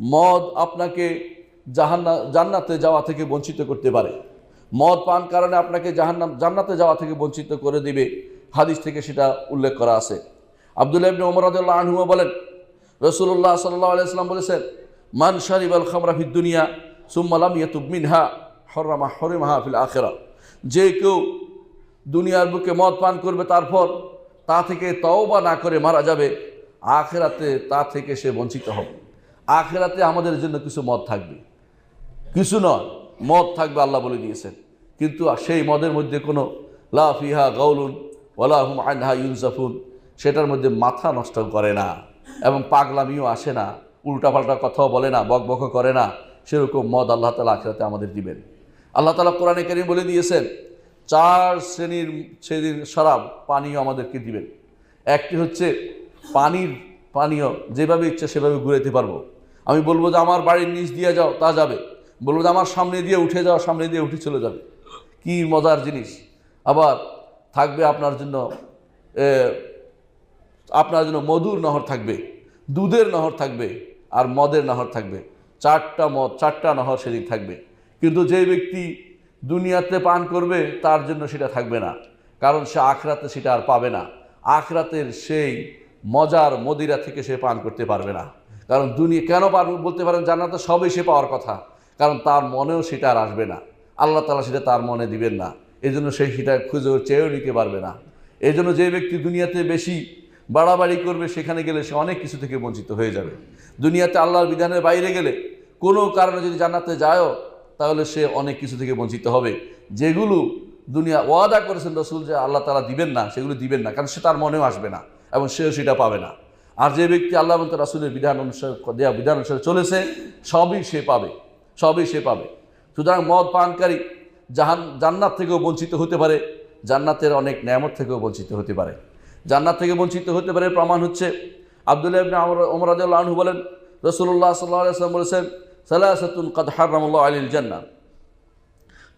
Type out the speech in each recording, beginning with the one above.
মদ আপনাকে জাহান্না, জান্নাতে যাওয়া থেকে বঞ্চিত করতে পারে। মদ পান কারণে আপনাকে জাহান্নাম, জান্নাতে যাওয়া থেকে বঞ্চিত করে দিবে। হাদিস থেকে সেটা উল্লেখ করা আছে। আবদুল্লাহ ইবনে আনহু বলেন রসুল্লাহ সাল্লাহ আলাইসলাম বলেছেন, মান শারিব আল খামরা ফিদ দুনিয়া সুম্মালাম ইয়াতুব মিনহা হরমা হরিমাহা ফিল আখেরা। যে কেউ দুনিয়ার বুকে মদ পান করবে তারপর তা থেকে তওবা না করে মারা যাবে, আখেরাতে তা থেকে সে বঞ্চিত হবে। আখেরাতে আমাদের জন্য কিছু মদ থাকবে। কিছু নয়, মদ থাকবে আল্লাহ বলে দিয়েছেন। কিন্তু সেই মদের মধ্যে কোনো লা ফিহা গাউলুন ওয়ালাহুম আনহা ইউজাফুন সেটার মধ্যে মাথা নষ্ট করে না এবং পাগলামিও আসে না, উল্টাপাল্টা কথাও বলে না, বকবক করে না, সেরকম মদ আল্লাহ তালা আখেরাতে আমাদের দিবেন। আল্লাহ তালা কোরআনে কারিম বলে দিয়েছেন, চার শ্রেণির শ্রেণির শরাব পানীয় আমাদেরকে দিবেন। একটি হচ্ছে পানির পানীয়, যেভাবে ইচ্ছে সেভাবে ঘুরাইতে পারব। আমি বলব যে আমার বাড়ির নিচ দিয়ে যাও, তা যাবে। বলব যে আমার সামনে দিয়ে উঠে যাও, সামনে দিয়ে উঠে চলে যাবে। কি মজার জিনিস। আবার থাকবে আপনার জন্য আপনার জন্য মধুর নহর থাকবে, দুধের নহর থাকবে আর মদের নহর থাকবে। চারটা মদ, চারটা নহর সেদিক থাকবে। কিন্তু যে ব্যক্তি দুনিয়াতে পান করবে, তার জন্য সেটা থাকবে না। কারণ সে আখরাতে সেটা আর পাবে না। আখরাতের সেই মজার মদিরা থেকে সে পান করতে পারবে না। কারণ দুনিয়া কেন পারবে বলতে পারেন জান্নাতে সবই সে পাওয়ার কথা। কারণ তার মনেও সেটা আর আসবে না। আল্লাহ তালা সেটা তার মনে দিবেন না। এই জন্য সে সেটা খুঁজে চেয়েও নিতে পারবে না। এই জন্য যে ব্যক্তি দুনিয়াতে বেশি বাড়াবাড়ি করবে, সেখানে গেলে সে অনেক কিছু থেকে বঞ্চিত হয়ে যাবে। দুনিয়াতে আল্লাহর বিধানের বাইরে গেলে কোনো কারণে যদি জান্নাতে যায়ও, তাহলে সে অনেক কিছু থেকে বঞ্চিত হবে। যেগুলো দুনিয়া ওয়াদা করেছেন রসুল যে আল্লাহ তালা দিবেন না, সেগুলো দিবেন না। কারণ সে তার মনেও আসবে না এবং সেও সেটা পাবে না। আর যে ব্যক্তি আল্লাহ এবং রাসুলের বিধান অনুসারে দেওয়া বিধান অনুসারে চলেছে, সবই সে পাবে, সবই সে পাবে। সুতরাং মদ পানকারী জাহান জান্নাত থেকেও বঞ্চিত হতে পারে, জান্নাতের অনেক ন্যামত থেকেও বঞ্চিত হতে পারে। জান্নাত থেকে বঞ্চিত হতে পারে প্রমাণ হচ্ছে আবদুল্লাহ ইবনে আনহু বলেন রসুল্লাহ সাল্লাহ আলাইসলাম বলেছেন, সালাসাতুন কাদ হারামুল্লাহ জান্নাত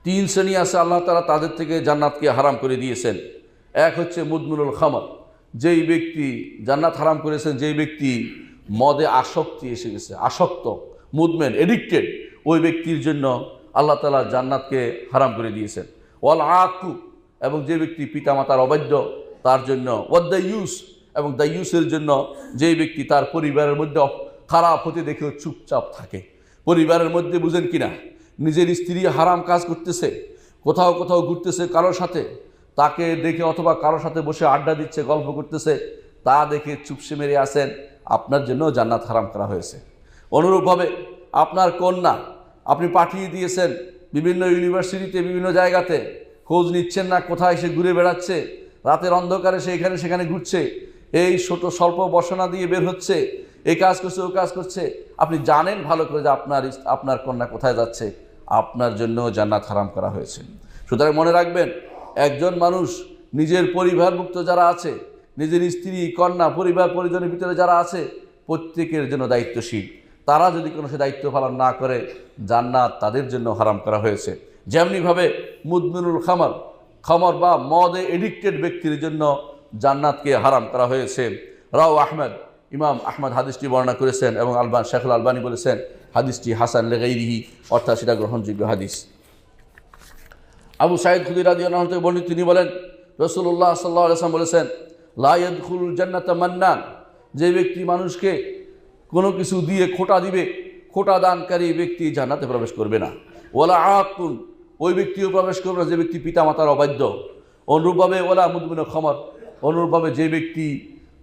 তিন শ্রেণি আছে আল্লাহ তালা তাদের থেকে জান্নাতকে হারাম করে দিয়েছেন। এক হচ্ছে মুদমুনুল খামর। যেই ব্যক্তি জান্নাত হারাম করেছেন, যেই ব্যক্তি মদে আসক্তি এসে গেছে, আসক্ত, মুদমেন এডিক্টেড ওই ব্যক্তির জন্য আল্লাহ তালা জান্নাতকে হারাম করে দিয়েছেন। ওয়াল আকু এবং যে ব্যক্তি পিতামাতার অবাধ্য, তার জন্য, ওয়াদ দ্য ইউস এবং দ্য ইউসের জন্য যেই ব্যক্তি তার পরিবারের মধ্যে খারাপ হতে দেখেও চুপচাপ থাকে। পরিবারের মধ্যে বুঝেন কিনা, নিজের স্ত্রী হারাম কাজ করতেছে, কোথাও কোথাও ঘুরতেছে কারোর সাথে তাকে দেখে অথবা কারোর সাথে বসে আড্ডা দিচ্ছে, গল্প করতেছে, তা দেখে চুপসে মেরে আসেন আপনার জন্য জান্নাত হারাম করা হয়েছে। অনুরূপভাবে আপনার কন্যা, আপনি পাঠিয়ে দিয়েছেন বিভিন্ন ইউনিভার্সিটিতে, বিভিন্ন জায়গাতে, খোঁজ নিচ্ছেন না কোথায় সে ঘুরে বেড়াচ্ছে, রাতের অন্ধকারে সে এখানে সেখানে ঘুরছে, এই ছোট স্বল্প বসনা দিয়ে বের হচ্ছে এই কাজ করছে, ও কাজ করছে, আপনি জানেন ভালো করে যে আপনার আপনার কন্যা কোথায় যাচ্ছে, আপনার জন্য জান্নাত হারাম করা হয়েছে। সুতরাং মনে রাখবেন একজন মানুষ নিজের পরিবারভুক্ত যারা আছে, নিজের স্ত্রী, কন্যা, পরিবার, পরিজনের ভিতরে যারা আছে, প্রত্যেকের জন্য দায়িত্বশীল। তারা যদি কোনো সে দায়িত্ব পালন না করে, জান্নাত তাদের জন্য হারাম করা হয়েছে। যেমনিভাবে মুদমিনুল খামার, খামর বা মদে এডিক্টেড ব্যক্তির জন্য জান্নাতকে হারাম করা হয়েছে। রাও আহমেদ, ইমাম আহমদ হাদিসটি বর্ণনা করেছেন এবং আলবান শেখুল আলবানী বলেছেন, হাদিসটি হাসান লেগাইরিহি অর্থাৎ সেটা গ্রহণযোগ্য হাদিস। আবু সাইদ খুদির রাজি থেকে বর্ণিত তিনি বলেন রসুল্লাহ সাল্লাহ আলসালাম বলেছেন লাইদুল জান্নাত মান্নান যে ব্যক্তি মানুষকে কোনো কিছু দিয়ে খোটা দিবে, খোটা দানকারী ব্যক্তি জান্নাতে প্রবেশ করবে না। ওলা আকুন ওই ব্যক্তিও প্রবেশ করবে না, যে ব্যক্তি পিতামাতার অবাধ্য। অনুরূপভাবে ওলা মুদমিন খমর, অনুরূপভাবে যে ব্যক্তি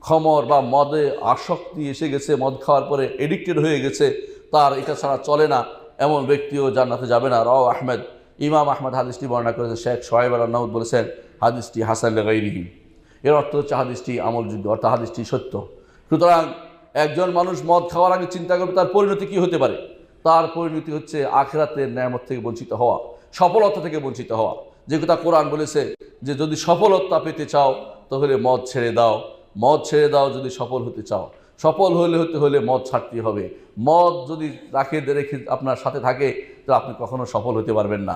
খমর বা মদে আসক্তি এসে গেছে, মদ খাওয়ার পরে এডিক্টেড হয়ে গেছে, তার এটা ছাড়া চলে না। এমন ব্যক্তিও জান্নাতে যাবে না। রাও আহমেদ। ইমাম আহমদ হাদিসটি বর্ণনা করেছেন, শেখ সোহেব আল নাউদ বলেছেন, হাদিসটি হাসান লেগাইরিহি এর অর্থ হচ্ছে হাদিসটি আমলযোগ্য, অর্থাৎ হাদিসটি সত্য। সুতরাং একজন মানুষ মদ খাওয়ার আগে চিন্তা করবে তার পরিণতি কি হতে পারে? তার পরিণতি হচ্ছে আখেরাতের ন্যায়ামত থেকে বঞ্চিত হওয়া, সফলতা থেকে বঞ্চিত হওয়া। যে কথা কোরআন বলেছে যে, যদি সফলতা পেতে চাও, তাহলে মদ ছেড়ে দাও। মদ ছেড়ে দাও যদি সফল হতে চাও। সফল হলে হতে হলে মদ ছাড়তে হবে। মদ যদি রাখে, রেখে আপনার সাথে থাকে তো আপনি কখনো সফল হতে পারবেন না।